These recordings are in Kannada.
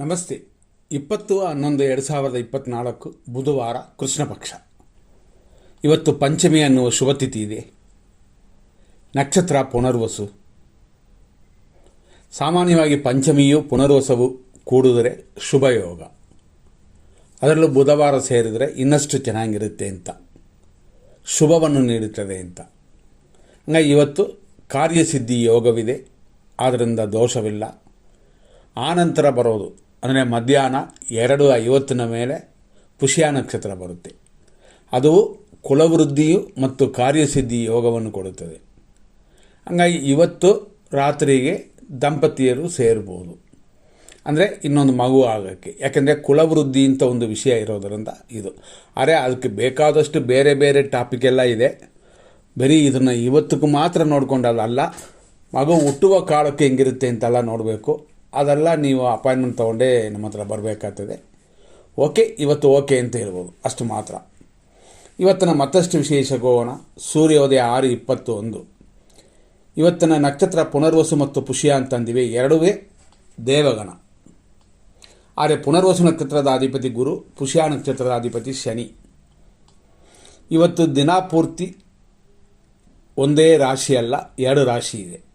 ನಮಸ್ತೆ. ಇಪ್ಪತ್ತು ಹನ್ನೊಂದು ಎರಡು ಸಾವಿರದ ಇಪ್ಪತ್ತ್ನಾಲ್ಕು ಬುಧವಾರ ಕೃಷ್ಣ ಪಕ್ಷ. ಇವತ್ತು ಪಂಚಮಿ ಅನ್ನುವ ಶುಭತಿಥಿ ಇದೆ. ನಕ್ಷತ್ರ ಪುನರ್ವಸು. ಸಾಮಾನ್ಯವಾಗಿ ಪಂಚಮಿಯು ಪುನರ್ವಸವು ಕೂಡಿದರೆ ಶುಭ ಯೋಗ ಅದರಲ್ಲೂ ಬುಧವಾರ ಸೇರಿದರೆ ಇನ್ನಷ್ಟು ಚೆನ್ನಾಗಿರುತ್ತೆ ಅಂತ. ಶುಭವನ್ನು ನೀಡುತ್ತದೆ ಅಂತ. ಹಂಗಾಗಿ ಇವತ್ತು ಕಾರ್ಯಸಿದ್ಧಿ ಯೋಗವಿದೆ. ಆದ್ದರಿಂದ ದೋಷವಿಲ್ಲ. ಆನಂತರ ಬರೋದು ಅಂದರೆ ಮಧ್ಯಾಹ್ನ ಎರಡು ಐವತ್ತಿನ ಮೇಲೆ ಪುಷ್ಯ ನಕ್ಷತ್ರ ಬರುತ್ತೆ. ಅದು ಕುಲವೃದ್ಧಿಯು ಮತ್ತು ಕಾರ್ಯಸಿದ್ಧಿ ಯೋಗವನ್ನು ಕೊಡುತ್ತದೆ. ಹಂಗಾಗಿ ಇವತ್ತು ರಾತ್ರಿಗೆ ದಂಪತಿಯರು ಸೇರ್ಬೋದು. ಅಂದರೆ ಇನ್ನೊಂದು ಮಗು ಆಗೋಕ್ಕೆ. ಯಾಕೆಂದರೆ ಕುಲವೃದ್ಧಿ ಅಂತ ಒಂದು ವಿಷಯ ಇರೋದರಿಂದ ಇದು. ಆದರೆ ಅದಕ್ಕೆ ಬೇಕಾದಷ್ಟು ಬೇರೆ ಬೇರೆ ಟಾಪಿಕ್ ಎಲ್ಲ ಇದೆ. ಬರೀ ಇದನ್ನು ಇವತ್ತಿಗೂ ಮಾತ್ರ ನೋಡ್ಕೊಂಡಲ್ಲ ಮಗು ಹುಟ್ಟುವ ಕಾಲಕ್ಕೆ ಹೆಂಗಿರುತ್ತೆ ಅಂತೆಲ್ಲ ನೋಡಬೇಕು. ಅದೆಲ್ಲ ನೀವು ಅಪಾಯಿಂಟ್ಮೆಂಟ್ ತೊಗೊಂಡೇ ನಮ್ಮ ಹತ್ರ ಬರಬೇಕಾಗ್ತದೆ. ಓಕೆ ಇವತ್ತು ಓಕೆ ಅಂತ ಹೇಳ್ಬೋದು. ಅಷ್ಟು ಮಾತ್ರ. ಇವತ್ತಿನ ಮತ್ತಷ್ಟು ವಿಶೇಷ ಹೋಗೋಣ ಸೂರ್ಯೋದಯ ಆರು ಇಪ್ಪತ್ತು ಒಂದು. ಇವತ್ತಿನ ನಕ್ಷತ್ರ ಪುನರ್ವಸು ಮತ್ತು ಪುಷ್ಯ ಅಂತಂದಿವೆ ಎರಡುವೇ ದೇವಗಣ. ಆದರೆ ಪುನರ್ವಸು ನಕ್ಷತ್ರದ ಅಧಿಪತಿ ಗುರು, ಪುಷ್ಯ ನಕ್ಷತ್ರದ ಅಧಿಪತಿ ಶನಿ. ಇವತ್ತು ದಿನ ಪೂರ್ತಿ ಒಂದೇ ರಾಶಿ ಅಲ್ಲ ಎರಡು ರಾಶಿ ಇದೆ.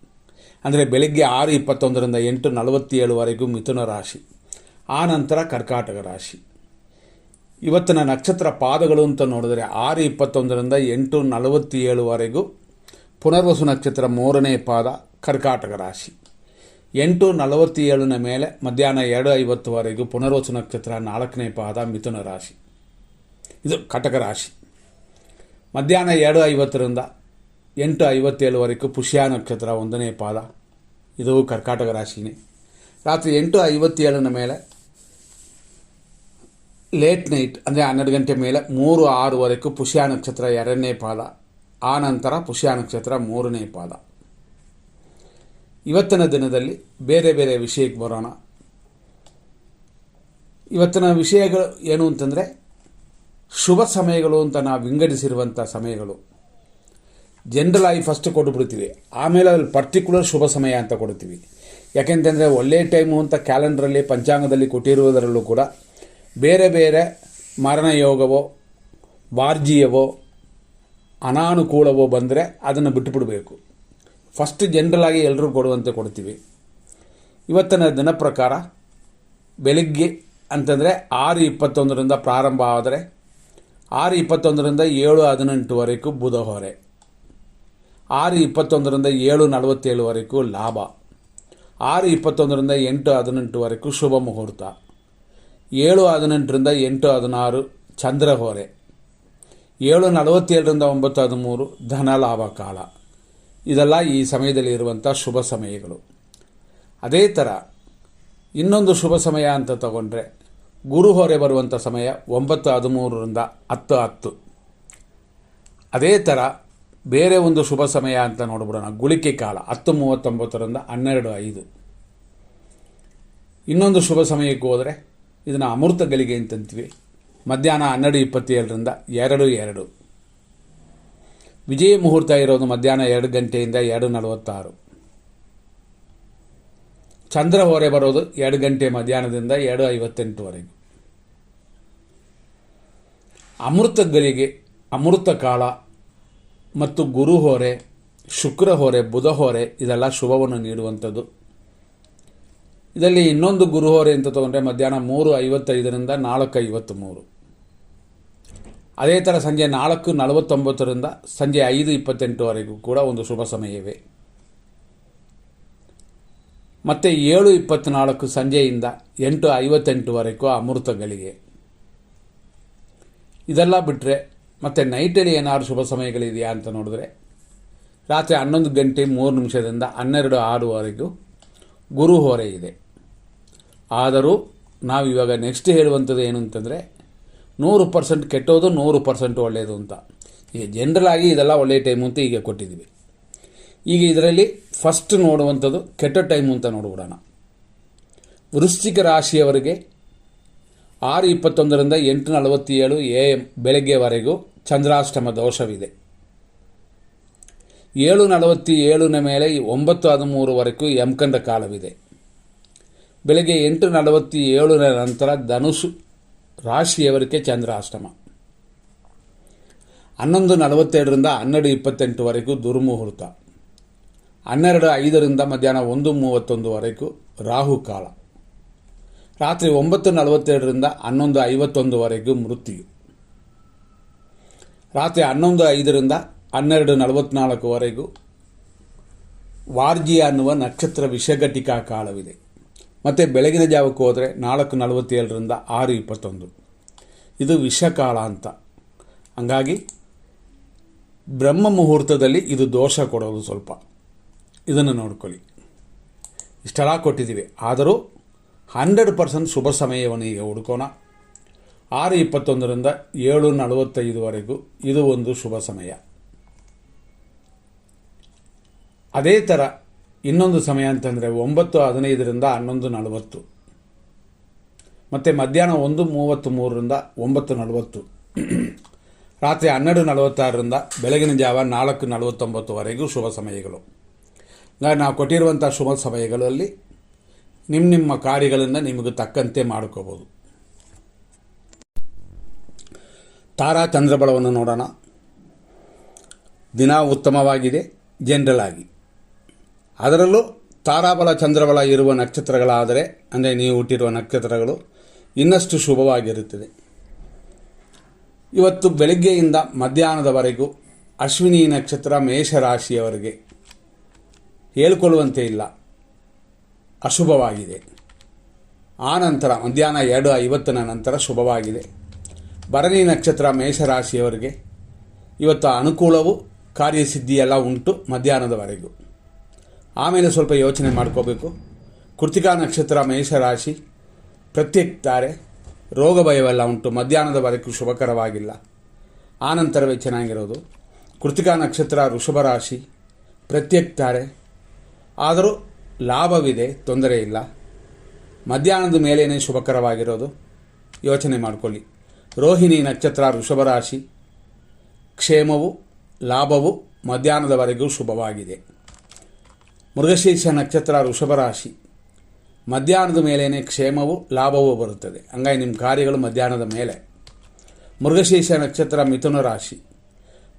ಅಂದರೆ ಬೆಳಗ್ಗೆ ಆರು ಇಪ್ಪತ್ತೊಂದರಿಂದ ಎಂಟು ನಲವತ್ತೇಳುವರೆಗೂ ಮಿಥುನ ರಾಶಿ. ಆ ನಂತರ ಕರ್ಕಾಟಕ ರಾಶಿ. ಇವತ್ತಿನ ನಕ್ಷತ್ರ ಪಾದಗಳು ಅಂತ ನೋಡಿದರೆ ಆರು ಇಪ್ಪತ್ತೊಂದರಿಂದ ಎಂಟು ನಲವತ್ತೇಳುವರೆಗೂ ಪುನರ್ವಸು ನಕ್ಷತ್ರ ಮೂರನೇ ಪಾದ ಕರ್ಕಾಟಕ ರಾಶಿ. ಎಂಟು ನಲವತ್ತೇಳನ ಮೇಲೆ ಮಧ್ಯಾಹ್ನ ಎರಡು ಐವತ್ತುವರೆಗೂ ಪುನರ್ವಸು ನಕ್ಷತ್ರ ನಾಲ್ಕನೇ ಪಾದ ಮಿಥುನ ರಾಶಿ. ಇದು ಕಟಕ ರಾಶಿ. ಮಧ್ಯಾಹ್ನ ಎರಡು ಐವತ್ತರಿಂದ ಎಂಟು ಐವತ್ತೇಳುವರೆಗೂ ಪುಷ್ಯ ನಕ್ಷತ್ರ ಒಂದನೇ ಪಾದ. ಇದು ಕರ್ಕಾಟಕ ರಾಶಿನೇ. ರಾತ್ರಿ ಎಂಟು ಐವತ್ತೇಳನ ಮೇಲೆ ಲೇಟ್ ನೈಟ್ ಅಂದರೆ ಹನ್ನೆರಡು ಗಂಟೆ ಮೇಲೆ ಮೂರು ಆರುವರೆಗೂ ಪುಷ್ಯ ನಕ್ಷತ್ರ ಎರಡನೇ ಪಾದ. ಆ ನಂತರ ಪುಷ್ಯ ನಕ್ಷತ್ರ ಮೂರನೇ ಪಾದ. ಇವತ್ತಿನ ದಿನದಲ್ಲಿ ಬೇರೆ ಬೇರೆ ವಿಷಯಕ್ಕೆ ಬರೋಣ. ಇವತ್ತಿನ ವಿಷಯಗಳು ಏನು ಅಂತಂದರೆ, ಶುಭ ಸಮಯಗಳು ಅಂತ ನಾವು ವಿಂಗಡಿಸಿರುವಂಥ ಸಮಯಗಳು. ಜನರಲ್ ಆಗಿ ಫಸ್ಟ್ ಕೊಟ್ಬಿಡ್ತೀವಿ. ಆಮೇಲೆ ಅದ್ರಲ್ಲಿ ಪರ್ಟಿಕ್ಯುಲರ್ ಶುಭ ಸಮಯ ಅಂತ ಕೊಡ್ತೀವಿ. ಯಾಕೆಂತಂದರೆ ಒಳ್ಳೆಯ ಟೈಮು ಅಂತ ಕ್ಯಾಲೆಂಡ್ರಲ್ಲಿ ಪಂಚಾಂಗದಲ್ಲಿ ಕೊಟ್ಟಿರುವುದರಲ್ಲೂ ಕೂಡ ಬೇರೆ ಬೇರೆ ಮರಣಯೋಗವೋ ವಾರ್ಜಿಯವೋ ಅನಾನುಕೂಲವೋ ಬಂದರೆ ಅದನ್ನು ಬಿಟ್ಟುಬಿಡಬೇಕು ಫಸ್ಟ್ ಜನರಲ್ ಆಗಿ ಎಲ್ಲರೂ ಕೊಡುವಂತೆ ಕೊಡ್ತೀವಿ. ಇವತ್ತಿನ ದಿನ ಪ್ರಕಾರ ಬೆಳಿಗ್ಗೆ ಅಂತಂದರೆ ಆರು ಇಪ್ಪತ್ತೊಂದರಿಂದ ಪ್ರಾರಂಭ ಆದರೆ ಆರು ಇಪ್ಪತ್ತೊಂದರಿಂದ ಏಳು ಹದಿನೆಂಟುವರೆಗೂ ಹೊರೆ. ಆರು ಇಪ್ಪತ್ತೊಂದರಿಂದ ಏಳು ನಲವತ್ತೇಳುವರೆಗೂ ಲಾಭ. ಆರು ಇಪ್ಪತ್ತೊಂದರಿಂದ ಎಂಟು ಹದಿನೆಂಟುವರೆಗೂ ಶುಭ ಮುಹೂರ್ತ. ಏಳು ಹದಿನೆಂಟರಿಂದ ಎಂಟು ಹದಿನಾರು ಚಂದ್ರ ಹೊರೆ. ಏಳು ನಲವತ್ತೇಳರಿಂದ ಒಂಬತ್ತು ಹದಿಮೂರು ಧನ ಲಾಭ ಕಾಲ. ಇದೆಲ್ಲ ಈ ಸಮಯದಲ್ಲಿ ಇರುವಂಥ ಶುಭ ಸಮಯಗಳು. ಅದೇ ಥರ ಇನ್ನೊಂದು ಶುಭ ಸಮಯ ಅಂತ ತಗೊಂಡ್ರೆ ಗುರು ಹೊರೆ ಬರುವಂಥ ಸಮಯ ಒಂಬತ್ತು ಹದಿಮೂರರಿಂದ ಹತ್ತು ಹತ್ತು. ಅದೇ ಥರ ಬೇರೆ ಒಂದು ಶುಭ ಸಮಯ ಅಂತ ನೋಡ್ಬಿಡೋಣ. ಗುಳಿಕೆ ಕಾಲ ಹತ್ತು ಮೂವತ್ತೊಂಬತ್ತರಿಂದ ಹನ್ನೆರಡು ಐದು. ಇನ್ನೊಂದು ಶುಭ ಸಮಯಕ್ಕೆ ಹೋದರೆ ಇದನ್ನು ಅಮೃತ ಗಳಿಗೆ ಅಂತಂತೀವಿ. ಮಧ್ಯಾಹ್ನ ಹನ್ನೆರಡು ಇಪ್ಪತ್ತೇಳರಿಂದ ಎರಡು ಎರಡು. ವಿಜಯ ಮುಹೂರ್ತ ಇರೋದು ಮಧ್ಯಾಹ್ನ ಎರಡು ಗಂಟೆಯಿಂದ ಎರಡು ನಲವತ್ತಾರು. ಚಂದ್ರ ಹೊರೆ ಬರೋದು ಎರಡು ಗಂಟೆ ಮಧ್ಯಾಹ್ನದಿಂದ ಎರಡು ಐವತ್ತೆಂಟುವರೆಗೆ. ಅಮೃತ ಗಳಿಗೆ ಅಮೃತ ಕಾಲ ಮತ್ತು ಗುರು ಹೊರೆ, ಶುಕ್ರ ಹೊರೆ, ಬುಧ ಹೊರೆ, ಇದೆಲ್ಲ ಶುಭವನ್ನು ನೀಡುವಂಥದ್ದು. ಇದರಲ್ಲಿ ಇನ್ನೊಂದು ಗುರು ಹೊರೆ ಅಂತ ತಗೊಂಡ್ರೆ ಮಧ್ಯಾಹ್ನ ಮೂರು ಐವತ್ತೈದರಿಂದ ನಾಲ್ಕು ಐವತ್ತು ಮೂರು ಅದೇ ಥರ ಸಂಜೆ ನಾಲ್ಕು ನಲವತ್ತೊಂಬತ್ತರಿಂದ ಸಂಜೆ ಐದು ಇಪ್ಪತ್ತೆಂಟುವರೆಗೂ ಕೂಡ ಒಂದು ಶುಭ ಸಮಯವೇ. ಮತ್ತು ಏಳು ಇಪ್ಪತ್ತ್ನಾಲ್ಕು ಸಂಜೆಯಿಂದ ಎಂಟು ಐವತ್ತೆಂಟುವರೆಗೂ ಅಮೃತಗಳಿಗೆ. ಇದೆಲ್ಲ ಬಿಟ್ಟರೆ ಮತ್ತು ನೈಟಲ್ಲಿ ಏನಾದ್ರು ಶುಭ ಸಮಯಗಳಿದೆಯಾ ಅಂತ ನೋಡಿದ್ರೆ, ರಾತ್ರಿ ಹನ್ನೊಂದು ಗಂಟೆ ಮೂರು ನಿಮಿಷದಿಂದ ಹನ್ನೆರಡು ಆರುವರೆಗೂ ಗುರು ಹೊರೆ ಇದೆ. ಆದರೂ ನಾವು ಇವಾಗ ನೆಕ್ಸ್ಟ್ ಹೇಳುವಂಥದ್ದು ಏನು ಅಂತಂದರೆ, ನೂರು ಪರ್ಸೆಂಟ್ ಕೆಟ್ಟೋದು ನೂರು ಪರ್ಸೆಂಟ್ ಒಳ್ಳೆಯದು ಅಂತ. ಈಗ ಜನರಲ್ ಆಗಿ ಇದೆಲ್ಲ ಒಳ್ಳೆಯ ಟೈಮು ಅಂತ ಈಗ ಕೊಟ್ಟಿದ್ದೀವಿ. ಈಗ ಇದರಲ್ಲಿ ಫಸ್ಟ್ ನೋಡುವಂಥದ್ದು ಕೆಟ್ಟ ಟೈಮು ಅಂತ ನೋಡ್ಬಿಡೋಣ. ವೃಶ್ಚಿಕ ರಾಶಿಯವರಿಗೆ ಆರು ಇಪ್ಪತ್ತೊಂದರಿಂದ ಎಂಟು ನಲವತ್ತೇಳು ಎ ಎಂ ಬೆಳಗ್ಗೆವರೆಗೂ ಚಂದ್ರಾಷ್ಟಮ ದೋಷವಿದೆ. ಏಳು ನಲವತ್ತೇಳನ ಮೇಲೆ ಒಂಬತ್ತು ಹದಿಮೂರುವರೆಗೂ ಯಮಕಂಡ ಕಾಲವಿದೆ. ಬೆಳಗ್ಗೆ ಎಂಟು ನಲವತ್ತೇಳರ ನಂತರ ಧನುಸು ರಾಶಿಯವರಿಗೆ ಚಂದ್ರಾಷ್ಟಮ. ಹನ್ನೊಂದು ನಲವತ್ತೆರಡರಿಂದ ಹನ್ನೆರಡು ಇಪ್ಪತ್ತೆಂಟುವರೆಗೂ ದುರ್ಮುಹೂರ್ತ. ಹನ್ನೆರಡು ಐದರಿಂದ ಮಧ್ಯಾಹ್ನ ಒಂದು ಮೂವತ್ತೊಂದುವರೆಗೂ ರಾಹುಕಾಲ. ರಾತ್ರಿ ಒಂಬತ್ತು ನಲವತ್ತೆರಡರಿಂದ ಹನ್ನೊಂದು ಐವತ್ತೊಂದುವರೆಗೂ ಮೃತ್ಯು. ರಾತ್ರಿ ಹನ್ನೊಂದು ಐದರಿಂದ ಹನ್ನೆರಡು ನಲವತ್ನಾಲ್ಕುವರೆಗೂ ವಾರ್ಜಿ ಅನ್ನುವ ನಕ್ಷತ್ರ ವಿಷಘಟಿಕಾ ಕಾಲವಿದೆ. ಮತ್ತು ಬೆಳಗಿನ ಜಾವಕ್ಕೆ ಹೋದರೆ ನಾಲ್ಕು ನಲವತ್ತೇಳರಿಂದ ಆರು ಇಪ್ಪತ್ತೊಂದು. ಇದು ವಿಷಕಾಲ ಅಂತ. ಹಂಗಾಗಿ ಬ್ರಹ್ಮ ಮುಹೂರ್ತದಲ್ಲಿ ಇದು ದೋಷ ಕೊಡೋದು ಸ್ವಲ್ಪ. ಇದನ್ನು ನೋಡ್ಕೊಳ್ಳಿ. ಇಷ್ಟೆಲ್ಲ ಕೊಟ್ಟಿದ್ದೀವಿ. ಆದರೂ ಹಂಡ್ರೆಡ್ ಪರ್ಸೆಂಟ್ ಶುಭ ಸಮಯವನ್ನು ಈಗ ಹುಡ್ಕೋಣ. ಆರು ಇಪ್ಪತ್ತೊಂದರಿಂದ ಏಳು ನಲವತ್ತೈದುವರೆಗೂ ಇದು ಒಂದು ಶುಭ ಸಮಯ. ಅದೇ ಥರ ಇನ್ನೊಂದು ಸಮಯ ಅಂತಂದರೆ ಒಂಬತ್ತು ಹದಿನೈದರಿಂದ ಹನ್ನೊಂದು ನಲವತ್ತು. ಮತ್ತು ಮಧ್ಯಾಹ್ನ ಒಂದು ಮೂವತ್ತು ಮೂರರಿಂದ ಒಂಬತ್ತು ನಲವತ್ತು. ರಾತ್ರಿ ಹನ್ನೆರಡು ನಲವತ್ತಾರರಿಂದ ಬೆಳಗಿನ ಜಾವ ನಾಲ್ಕು ನಲವತ್ತೊಂಬತ್ತುವರೆಗೂ ಶುಭ ಸಮಯಗಳು. ನಾವು ಕೊಟ್ಟಿರುವಂಥ ಶುಭ ಸಮಯಗಳಲ್ಲಿ ನಿಮ್ಮ ನಿಮ್ಮ ಕಾರ್ಯಗಳನ್ನು ನಿಮಗೆ ತಕ್ಕಂತೆ ಮಾಡ್ಕೋಬೋದು. ತಾರಾ ಚಂದ್ರಬಳವನ್ನು ನೋಡೋಣ. ದಿನ ಉತ್ತಮವಾಗಿದೆ ಜನರಲ್ ಆಗಿ. ಅದರಲ್ಲೂ ತಾರಾಬಲ ಚಂದ್ರಬಲ ಇರುವ ನಕ್ಷತ್ರಗಳಾದರೆ, ಅಂದರೆ ನೀವು ಹುಟ್ಟಿರುವ ನಕ್ಷತ್ರಗಳು, ಇನ್ನಷ್ಟು ಶುಭವಾಗಿರುತ್ತದೆ. ಇವತ್ತು ಬೆಳಗ್ಗೆಯಿಂದ ಮಧ್ಯಾಹ್ನದವರೆಗೂ ಅಶ್ವಿನಿ ನಕ್ಷತ್ರ ಮೇಷರಾಶಿಯವರಿಗೆ ಹೇಳ್ಕೊಳ್ಳುವಂತೆ ಇಲ್ಲ. ಅಶುಭವಾಗಿದೆ. ಆ ನಂತರ ಮಧ್ಯಾಹ್ನ ಎರಡು ಐವತ್ತನ ನಂತರ ಶುಭವಾಗಿದೆ. ಭರಣಿ ನಕ್ಷತ್ರ ಮೇಷರಾಶಿಯವರಿಗೆ ಇವತ್ತು ಅನುಕೂಲವು ಕಾರ್ಯಸಿದ್ಧಿಯೆಲ್ಲ ಉಂಟು ಮಧ್ಯಾಹ್ನದವರೆಗೂ. ಆಮೇಲೆ ಸ್ವಲ್ಪ ಯೋಚನೆ ಮಾಡ್ಕೋಬೇಕು. ಕೃತಿಕಾ ನಕ್ಷತ್ರ ಮೇಷರಾಶಿ ಪ್ರತ್ಯೇಕ್ತಾರೆ. ರೋಗ ಭಯವೆಲ್ಲ ಉಂಟು. ಮಧ್ಯಾಹ್ನದವರೆಗೂ ಶುಭಕರವಾಗಿಲ್ಲ. ಆನಂತರವೇ ನಂತರವೇ ಚೆನ್ನಾಗಿರೋದು. ಕೃತಿಕಾ ನಕ್ಷತ್ರ ವೃಷಭ ರಾಶಿ ಪ್ರತ್ಯೇಕ್ತಾರೆ. ಆದರೂ ಲಾಭವಿದೆ, ತೊಂದರೆ ಇಲ್ಲ. ಮಧ್ಯಾಹ್ನದ ಮೇಲೇನೆ ಶುಭಕರವಾಗಿರೋದು. ಯೋಚನೆ ಮಾಡಿಕೊಳ್ಳಿ. ರೋಹಿಣಿ ನಕ್ಷತ್ರ ವೃಷಭ ರಾಶಿ. ಕ್ಷೇಮವು, ಲಾಭವು ಮಧ್ಯಾಹ್ನದವರೆಗೂ ಶುಭವಾಗಿದೆ. ಮೃಗಶೀರ್ಷ ನಕ್ಷತ್ರ ವೃಷಭ ರಾಶಿ. ಮಧ್ಯಾಹ್ನದ ಮೇಲೇನೆ ಕ್ಷೇಮವು, ಲಾಭವೂ ಬರುತ್ತದೆ. ಹಂಗಾಗಿ ನಿಮ್ಮ ಕಾರ್ಯಗಳು ಮಧ್ಯಾಹ್ನದ ಮೇಲೆ. ಮೃಗಶೀರ್ಷ ನಕ್ಷತ್ರ ಮಿಥುನ ರಾಶಿ.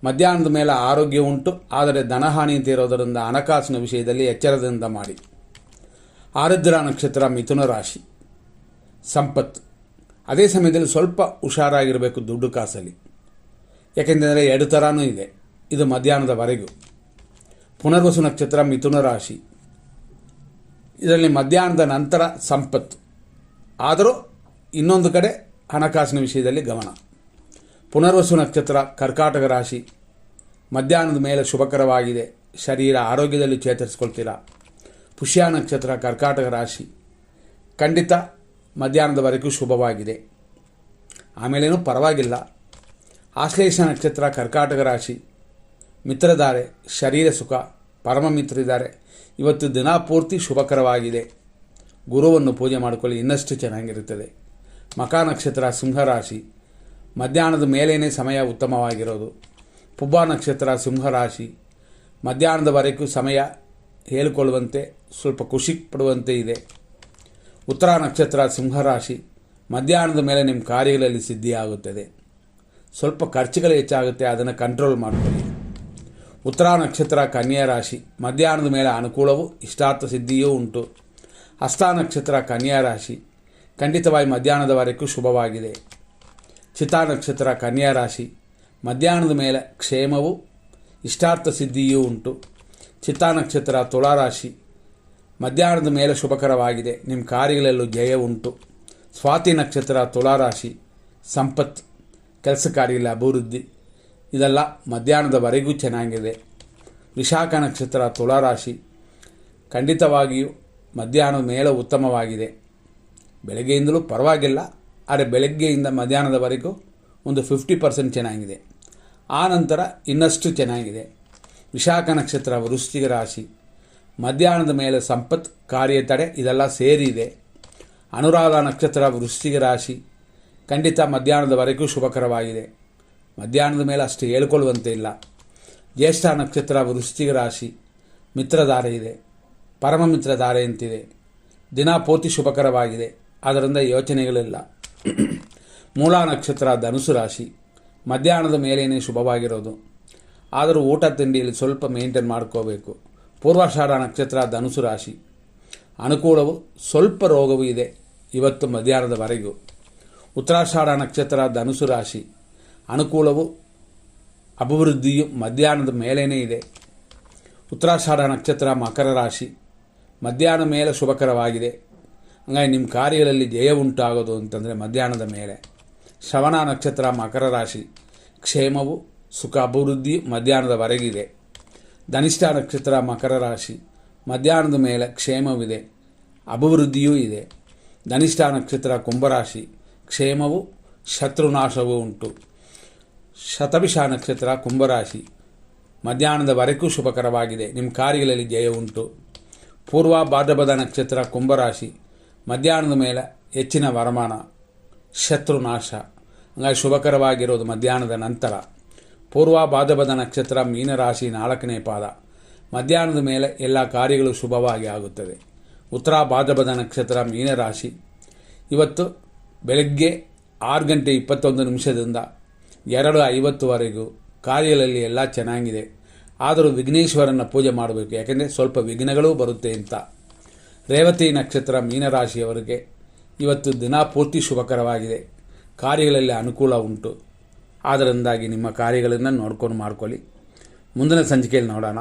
ಮಧ್ಯಾಹ್ನದ ಮೇಲೆ ಆರೋಗ್ಯ ಉಂಟು, ಆದರೆ ಧನಹಾನಿ ತೀರೋದರಿಂದ ಹಣಕಾಸಿನ ವಿಷಯದಲ್ಲಿ ಎಚ್ಚರದಿಂದ ಮಾಡಿ. ಆರುದ್ರ ನಕ್ಷತ್ರ ಮಿಥುನ ರಾಶಿ. ಸಂಪತ್ತು. ಅದೇ ಸಮಯದಲ್ಲಿ ಸ್ವಲ್ಪ ಹುಷಾರಾಗಿರಬೇಕು ದುಡ್ಡು ಕಾಸಲ್ಲಿ. ಯಾಕೆಂದರೆ ಎರಡು ಥರನೂ ಇದೆ. ಇದು ಮಧ್ಯಾಹ್ನದವರೆಗೂ. ಪುನರ್ವಸು ನಕ್ಷತ್ರ ಮಿಥುನ ರಾಶಿ. ಇದರಲ್ಲಿ ಮಧ್ಯಾಹ್ನದ ನಂತರ ಸಂಪತ್ತು. ಆದರೂ ಇನ್ನೊಂದು ಕಡೆ ಹಣಕಾಸಿನ ವಿಷಯದಲ್ಲಿ ಗಮನ. ಪುನರ್ವಸು ನಕ್ಷತ್ರ ಕರ್ಕಾಟಕ ರಾಶಿ. ಮಧ್ಯಾಹ್ನದ ಮೇಲೆ ಶುಭಕರವಾಗಿದೆ. ಶರೀರ ಆರೋಗ್ಯದಲ್ಲಿ ಚೇತರಿಸ್ಕೊಳ್ತೀರಾ? ಪುಷ್ಯ ನಕ್ಷತ್ರ ಕರ್ಕಾಟಕ ರಾಶಿ. ಖಂಡಿತ ಮಧ್ಯಾಹ್ನದವರೆಗೂ ಶುಭವಾಗಿದೆ. ಆಮೇಲೇನೂ ಪರವಾಗಿಲ್ಲ. ಆಶ್ಲೇಷ ನಕ್ಷತ್ರ ಕರ್ಕಾಟಕ ರಾಶಿ. ಮಿತ್ರಧಾರೆ, ಶರೀರ ಸುಖ, ಪರಮ ಮಿತ್ರರಿದ್ದಾರೆ. ಇವತ್ತು ದಿನ ಪೂರ್ತಿ ಶುಭಕರವಾಗಿದೆ. ಗುರುವನ್ನು ಪೂಜೆ ಮಾಡಿಕೊಳ್ಳಿ, ಇನ್ನಷ್ಟು ಚೆನ್ನಾಗಿರುತ್ತದೆ. ಮಕ ನಕ್ಷತ್ರ ಸಿಂಹರಾಶಿ ಮಧ್ಯಾಹ್ನದ ಮೇಲೇನೆ ಸಮಯ ಉತ್ತಮವಾಗಿರೋದು. ಪುಬ್ಬ ನಕ್ಷತ್ರ ಸಿಂಹರಾಶಿ ಮಧ್ಯಾಹ್ನದವರೆಗೂ ಸಮಯ ಹೇಳಿಕೊಳ್ಳುವಂತೆ, ಸ್ವಲ್ಪ ಖುಷಿ ಪಡುವಂತೆ ಇದೆ. ಉತ್ತರ ನಕ್ಷತ್ರ ಸಿಂಹರಾಶಿ ಮಧ್ಯಾಹ್ನದ ಮೇಲೆ ನಿಮ್ಮ ಕಾರ್ಯಗಳಲ್ಲಿ ಸಿದ್ಧಿಯಾಗುತ್ತದೆ. ಸ್ವಲ್ಪ ಖರ್ಚುಗಳು ಹೆಚ್ಚಾಗುತ್ತೆ, ಅದನ್ನು ಕಂಟ್ರೋಲ್ ಮಾಡಿಕೊಳ್ಳಿ. ಉತ್ತರ ನಕ್ಷತ್ರ, ಕನ್ಯಾ ರಾಶಿ. ಮಧ್ಯಾಹ್ನದ ಮೇಲೆ ಅನುಕೂಲವೂ ಇಷ್ಟಾರ್ಥ ಸಿದ್ಧಿಯೂ ಉಂಟು. ಹಸ್ತ ನಕ್ಷತ್ರ, ಕನ್ಯಾ ರಾಶಿ. ಖಂಡಿತವಾಗಿ ಮಧ್ಯಾಹ್ನದವರೆಗೂ ಶುಭವಾಗಿದೆ. ಚಿತಾ ನಕ್ಷತ್ರ, ಕನ್ಯಾ ರಾಶಿ. ಮಧ್ಯಾಹ್ನದ ಮೇಲೆ ಕ್ಷೇಮವು, ಇಷ್ಟಾರ್ಥ ಸಿದ್ಧಿಯೂ ಉಂಟು. ಚಿತಾ ನಕ್ಷತ್ರ ತುಳಾರಾಶಿ ಮಧ್ಯಾಹ್ನದ ಮೇಲೆ ಶುಭಕರವಾಗಿದೆ. ನಿಮ್ಮ ಕಾರ್ಯಗಳಲ್ಲೂ ಜಯ ಉಂಟು. ಸ್ವಾತಿ ನಕ್ಷತ್ರ ತುಲಾರಾಶಿ ಸಂಪತ್ ಕೆಲಸ ಕಾರ್ಯಗಳ ಅಭಿವೃದ್ಧಿ. ಇದೆಲ್ಲ ಮಧ್ಯಾಹ್ನದವರೆಗೂ ಚೆನ್ನಾಗಿದೆ. ವಿಶಾಖ ನಕ್ಷತ್ರ ತುಲಾರಾಶಿ ಖಂಡಿತವಾಗಿಯೂ ಮಧ್ಯಾಹ್ನದ ಮೇಲೆ ಉತ್ತಮವಾಗಿದೆ. ಬೆಳಗ್ಗೆಯಿಂದಲೂ ಪರವಾಗಿಲ್ಲ. ಆದರೆ ಬೆಳಗ್ಗೆಯಿಂದ ಮಧ್ಯಾಹ್ನದವರೆಗೂ ಒಂದು ಫಿಫ್ಟಿ ಪರ್ಸೆಂಟ್ ಚೆನ್ನಾಗಿದೆ. ಆ ನಂತರ ಇನ್ನಷ್ಟು ಚೆನ್ನಾಗಿದೆ. ವಿಶಾಖ ನಕ್ಷತ್ರ, ವೃಶ್ಚಿಕ ರಾಶಿ, ಮಧ್ಯಾಹ್ನದ ಮೇಲೆ ಸಂಪತ್, ಕಾರ್ಯ ತಡೆ ಇದೆಲ್ಲ ಸೇರಿದೆ. ಅನುರಾಧ ನಕ್ಷತ್ರ, ವೃಶ್ಚಿಕ ರಾಶಿ, ಖಂಡಿತ ಮಧ್ಯಾಹ್ನದವರೆಗೂ ಶುಭಕರವಾಗಿದೆ. ಮಧ್ಯಾಹ್ನದ ಮೇಲೆ ಅಷ್ಟು ಹೇಳ್ಕೊಳ್ಳುವಂತೆ ಇಲ್ಲ. ಜ್ಯೇಷ್ಠ ನಕ್ಷತ್ರ, ವೃಶ್ಚಿಕ ರಾಶಿ ಮಿತ್ರಧಾರೆ ಇದೆ. ಪರಮ ಮಿತ್ರಧಾರೆ ಅಂತಿದೆ. ದಿನ ಪೂರ್ತಿ ಶುಭಕರವಾಗಿದೆ. ಅದರಿಂದ ಯೋಚನೆಗಳಿಲ್ಲ. ಮೂಲ ನಕ್ಷತ್ರ ಧನುಸು ರಾಶಿ ಮಧ್ಯಾಹ್ನದ ಮೇಲೇನೆ ಶುಭವಾಗಿರೋದು. ಆದರೂ ಊಟ ತಿಂಡಿಯಲ್ಲಿ ಸ್ವಲ್ಪ ಮೇಂಟೈನ್ ಮಾಡ್ಕೋಬೇಕು. ಪೂರ್ವಾಷಾಢ ನಕ್ಷತ್ರ ಧನುಸು ರಾಶಿ ಅನುಕೂಲವು ಸ್ವಲ್ಪ ರೋಗವೂ ಇದೆ ಇವತ್ತು ಮಧ್ಯಾಹ್ನದವರೆಗೂ. ಉತ್ತರಾಷಾಢ ನಕ್ಷತ್ರ ಧನುಸು ರಾಶಿ ಅನುಕೂಲವು ಅಭಿವೃದ್ಧಿಯು ಮಧ್ಯಾಹ್ನದ ಮೇಲೇನೇ ಇದೆ. ಉತ್ತರಾಷಾಢ ನಕ್ಷತ್ರ ಮಕರ ರಾಶಿ. ಮಧ್ಯಾಹ್ನ ಮೇಲೆ ಶುಭಕರವಾಗಿದೆ. ಹಂಗಾಗಿ ನಿಮ್ಮ ಕಾರ್ಯಗಳಲ್ಲಿ ಜಯ ಉಂಟಾಗೋದು ಅಂತಂದರೆ ಮಧ್ಯಾಹ್ನದ ಮೇಲೆ. ಶ್ರವಣ ನಕ್ಷತ್ರ ಮಕರ ರಾಶಿ. ಕ್ಷೇಮವು, ಸುಖ ಅಭಿವೃದ್ಧಿ ಮಧ್ಯಾಹ್ನದವರೆಗಿದೆ ಧನಿಷ್ಠ ನಕ್ಷತ್ರ ಮಕರ ರಾಶಿ. ಮಧ್ಯಾಹ್ನದ ಮೇಲೆ ಕ್ಷೇಮವಿದೆ, ಅಭಿವೃದ್ಧಿಯೂ ಇದೆ. ಧನಿಷ್ಠ ನಕ್ಷತ್ರ ಕುಂಭರಾಶಿ ಕ್ಷೇಮವು ಶತ್ರುನಾಶವೂ ಉಂಟು. ಶತಭಿಷ ನಕ್ಷತ್ರ ಕುಂಭರಾಶಿ ಮಧ್ಯಾಹ್ನದವರೆಗೂ ಶುಭಕರವಾಗಿದೆ ನಿಮ್ಮ ಕಾರ್ಯಗಳಲ್ಲಿ ಜಯ ಉಂಟು. ಪೂರ್ವ ಭಾದ್ರಪದ ನಕ್ಷತ್ರ ಕುಂಭರಾಶಿ ಮಧ್ಯಾಹ್ನದ ಮೇಲೆ ಹೆಚ್ಚಿನ ವರಮಾನ. ಶತ್ರುನಾಶ ಹಂಗಾಗಿ ಶುಭಕರವಾಗಿರೋದು ಮಧ್ಯಾಹ್ನದ ನಂತರ. ಪೂರ್ವ ಭಾದ್ರಪದ ನಕ್ಷತ್ರ ಮೀನರಾಶಿ ನಾಲ್ಕನೇ ಪಾದ. ಮಧ್ಯಾಹ್ನದ ಮೇಲೆ ಎಲ್ಲ ಕಾರ್ಯಗಳು ಶುಭವಾಗಿ ಆಗುತ್ತದೆ. ಉತ್ತರ ಭಾದ್ರಪದ ನಕ್ಷತ್ರ ಮೀನರಾಶಿ. ಇವತ್ತು ಬೆಳಗ್ಗೆ ಆರು ಗಂಟೆ ಇಪ್ಪತ್ತೊಂದು ನಿಮಿಷದಿಂದ ಎರಡು ಐವತ್ತುವರೆಗೂ ಕಾರ್ಯಗಳಲ್ಲಿ ಎಲ್ಲ ಚೆನ್ನಾಗಿದೆ. ಆದರೂ ವಿಘ್ನೇಶ್ವರನ ಪೂಜೆ ಮಾಡಬೇಕು. ಯಾಕೆಂದರೆ ಸ್ವಲ್ಪ ವಿಘ್ನಗಳೂ ಬರುತ್ತೆ ಅಂತ. ರೇವತಿ ನಕ್ಷತ್ರ ಮೀನರಾಶಿಯವರಿಗೆ ಇವತ್ತು ದಿನ ಪೂರ್ತಿ ಶುಭಕರವಾಗಿದೆ. ಕಾರ್ಯಗಳಲ್ಲಿ ಅನುಕೂಲ ಉಂಟು. ಆದ್ದರಿಂದಾಗಿ ನಿಮ್ಮ ಕಾರ್ಯಗಳನ್ನು ನೋಡ್ಕೊಂಡು ಮಾಡ್ಕೊಳ್ಳಿ. ಮುಂದಿನ ಸಂಚಿಕೆಯಲ್ಲಿ ನೋಡೋಣ.